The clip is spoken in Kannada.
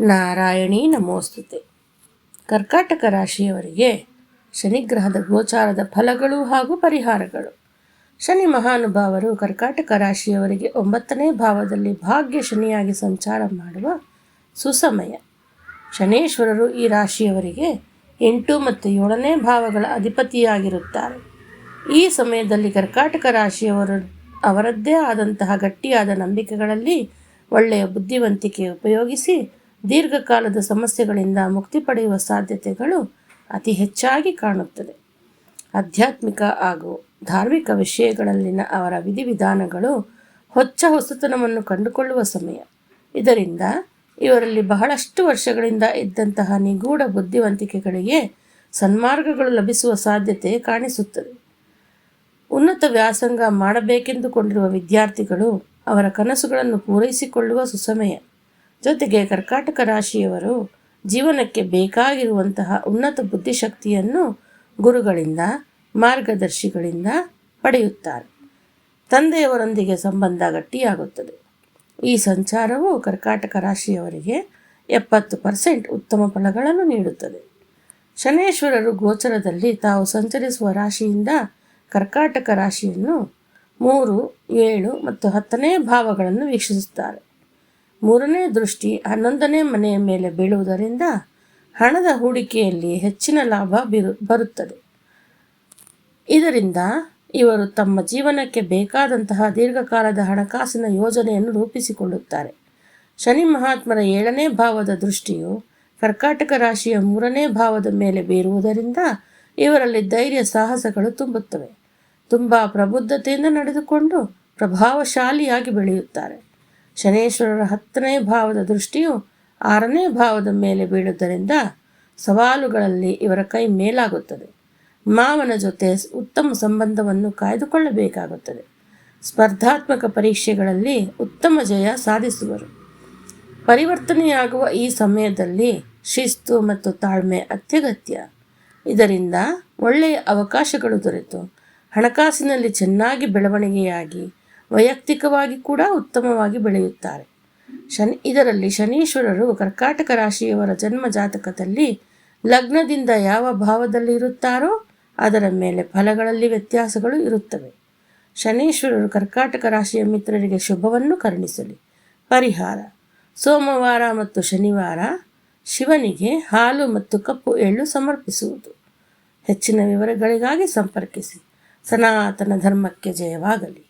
ನಾರಾಯಣಿ ನಮೋಸ್ತುತೆ. ಕರ್ಕಾಟಕ ರಾಶಿಯವರಿಗೆ ಶನಿಗ್ರಹದ ಗೋಚಾರದ ಫಲಗಳು ಹಾಗೂ ಪರಿಹಾರಗಳು. ಶನಿ ಮಹಾನುಭಾವರು ಕರ್ಕಾಟಕ ರಾಶಿಯವರಿಗೆ ಒಂಬತ್ತನೇ ಭಾವದಲ್ಲಿ ಭಾಗ್ಯ ಶನಿಯಾಗಿ ಸಂಚಾರ ಮಾಡುವ ಸುಸಮಯ. ಶನೇಶ್ವರರು ಈ ರಾಶಿಯವರಿಗೆ ಎಂಟು ಮತ್ತು ಏಳನೇ ಭಾವಗಳ ಅಧಿಪತಿಯಾಗಿರುತ್ತಾರೆ. ಈ ಸಮಯದಲ್ಲಿ ಕರ್ಕಾಟಕ ರಾಶಿಯವರು ಅವರದ್ದೇ ಆದಂತಹ ಗಟ್ಟಿಯಾದ ನಂಬಿಕೆಗಳಲ್ಲಿ ಒಳ್ಳೆಯ ಬುದ್ಧಿವಂತಿಕೆ ಉಪಯೋಗಿಸಿ ದೀರ್ಘಕಾಲದ ಸಮಸ್ಯೆಗಳಿಂದ ಮುಕ್ತಿ ಪಡೆಯುವ ಸಾಧ್ಯತೆಗಳು ಅತಿ ಹೆಚ್ಚಾಗಿ ಕಾಣುತ್ತದೆ. ಆಧ್ಯಾತ್ಮಿಕ ಹಾಗೂ ಧಾರ್ಮಿಕ ವಿಷಯಗಳಲ್ಲಿನ ಅವರ ವಿಧಿವಿಧಾನಗಳು ಹೊಚ್ಚ ಹೊಸತನವನ್ನು ಕಂಡುಕೊಳ್ಳುವ ಸಮಯ. ಇದರಿಂದ ಇವರಲ್ಲಿ ಬಹಳಷ್ಟು ವರ್ಷಗಳಿಂದ ಇದ್ದಂತಹ ನಿಗೂಢ ಬುದ್ಧಿವಂತಿಕೆಗಳಿಗೆ ಸನ್ಮಾರ್ಗಗಳು ಲಭಿಸುವ ಸಾಧ್ಯತೆ ಕಾಣಿಸುತ್ತದೆ. ಉನ್ನತ ವ್ಯಾಸಂಗ ಮಾಡಬೇಕೆಂದುಕೊಂಡಿರುವ ವಿದ್ಯಾರ್ಥಿಗಳು ಅವರ ಕನಸುಗಳನ್ನು ಪೂರೈಸಿಕೊಳ್ಳುವ ಸುಸಮಯ. ಜೊತೆಗೆ ಕರ್ಕಾಟಕ ರಾಶಿಯವರು ಜೀವನಕ್ಕೆ ಬೇಕಾಗಿರುವಂತಹ ಉನ್ನತ ಬುದ್ಧಿಶಕ್ತಿಯನ್ನು ಗುರುಗಳಿಂದ, ಮಾರ್ಗದರ್ಶಿಗಳಿಂದ ಪಡೆಯುತ್ತಾರೆ. ತಂದೆಯವರೊಂದಿಗೆ ಸಂಬಂಧ ಗಟ್ಟಿಯಾಗುತ್ತದೆ. ಈ ಸಂಚಾರವು ಕರ್ಕಾಟಕ ರಾಶಿಯವರಿಗೆ ಎಪ್ಪತ್ತು ಪರ್ಸೆಂಟ್ ಉತ್ತಮ ಫಲಗಳನ್ನು ನೀಡುತ್ತದೆ. ಶನೇಶ್ವರರು ಗೋಚರದಲ್ಲಿ ತಾವು ಸಂಚರಿಸುವ ರಾಶಿಯಿಂದ ಕರ್ಕಾಟಕ ರಾಶಿಯನ್ನು ಮೂರು, ಏಳು ಮತ್ತು ಹತ್ತನೇ ಭಾವಗಳನ್ನು ವೀಕ್ಷಿಸುತ್ತಾರೆ. ಮೂರನೇ ದೃಷ್ಟಿ, ಹನ್ನೊಂದನೇ ಮನೆಯ ಮೇಲೆ ಬೀಳುವುದರಿಂದ ಹಣದ ಹೂಡಿಕೆಯಲ್ಲಿ ಹೆಚ್ಚಿನ ಲಾಭ ಬಿರು, ಬರುತ್ತದೆ. ಇದರಿಂದ ಇವರು ತಮ್ಮ ಜೀವನಕ್ಕೆ ಬೇಕಾದಂತಹ ದೀರ್ಘಕಾಲದ ಹಣಕಾಸಿನ ಯೋಜನೆಯನ್ನು ರೂಪಿಸಿಕೊಳ್ಳುತ್ತಾರೆ. ಶನಿ ಮಹಾತ್ಮರ ಏಳನೇ ಭಾವದ ದೃಷ್ಟಿಯು ಕರ್ಕಾಟಕ ರಾಶಿಯ ಮೂರನೇ ಭಾವದ ಮೇಲೆ ಬೀರುವುದರಿಂದ ಇವರಲ್ಲಿ ಧೈರ್ಯ, ಸಾಹಸಗಳು ತುಂಬುತ್ತವೆ. ತುಂಬ ಪ್ರಬುದ್ಧತೆಯಿಂದ ನಡೆದುಕೊಂಡು ಪ್ರಭಾವಶಾಲಿಯಾಗಿ ಬೆಳೆಯುತ್ತಾರೆ. ಶನೇಶ್ವರರ ಹತ್ತನೇ ಭಾವದ ದೃಷ್ಟಿಯು ಆರನೇ ಭಾವದ ಮೇಲೆ ಬೀಳುವುದರಿಂದ ಸವಾಲುಗಳಲ್ಲಿ ಇವರ ಕೈ ಮೇಲಾಗುತ್ತದೆ. ಮಾವನ ಜೊತೆ ಉತ್ತಮ ಸಂಬಂಧವನ್ನು ಕಾಯ್ದುಕೊಳ್ಳಬೇಕಾಗುತ್ತದೆ. ಸ್ಪರ್ಧಾತ್ಮಕ ಪರೀಕ್ಷೆಗಳಲ್ಲಿ ಉತ್ತಮ ಜಯ ಸಾಧಿಸುವರು. ಪರಿವರ್ತನೆಯಾಗುವ ಈ ಸಮಯದಲ್ಲಿ ಶಿಸ್ತು ಮತ್ತು ತಾಳ್ಮೆ ಅತ್ಯಗತ್ಯ. ಇದರಿಂದ ಒಳ್ಳೆಯ ಅವಕಾಶಗಳು ದೊರೆತು. ಹಣಕಾಸಿನಲ್ಲಿ ಚೆನ್ನಾಗಿ ಬೆಳವಣಿಗೆಯಾಗಿ ವೈಯಕ್ತಿಕವಾಗಿ ಕೂಡ ಉತ್ತಮವಾಗಿ ಬೆಳೆಯುತ್ತಾರೆ. ಶನಿ, ಇದರಲ್ಲಿ ಶನೀಶ್ವರರು ಕರ್ಕಾಟಕ ರಾಶಿಯವರ ಜನ್ಮ ಜಾತಕದಲ್ಲಿ ಲಗ್ನದಿಂದ ಯಾವ ಭಾವದಲ್ಲಿ ಇರುತ್ತಾರೋ ಅದರ ಮೇಲೆ ಫಲಗಳಲ್ಲಿ ವ್ಯತ್ಯಾಸಗಳು ಇರುತ್ತವೆ. ಶನೀಶ್ವರರು ಕರ್ಕಾಟಕ ರಾಶಿಯ ಮಿತ್ರರಿಗೆ ಶುಭವನ್ನು ಕರುಣಿಸಲಿ. ಪರಿಹಾರ, ಸೋಮವಾರ ಮತ್ತು ಶನಿವಾರ ಶಿವನಿಗೆ ಹಾಲು ಮತ್ತು ಕಪ್ಪು ಎಳ್ಳು ಸಮರ್ಪಿಸುವುದು. ಹೆಚ್ಚಿನ ವಿವರಗಳಿಗಾಗಿ ಸಂಪರ್ಕಿಸಿ. ಸನಾತನ ಧರ್ಮಕ್ಕೆ ಜಯವಾಗಲಿ.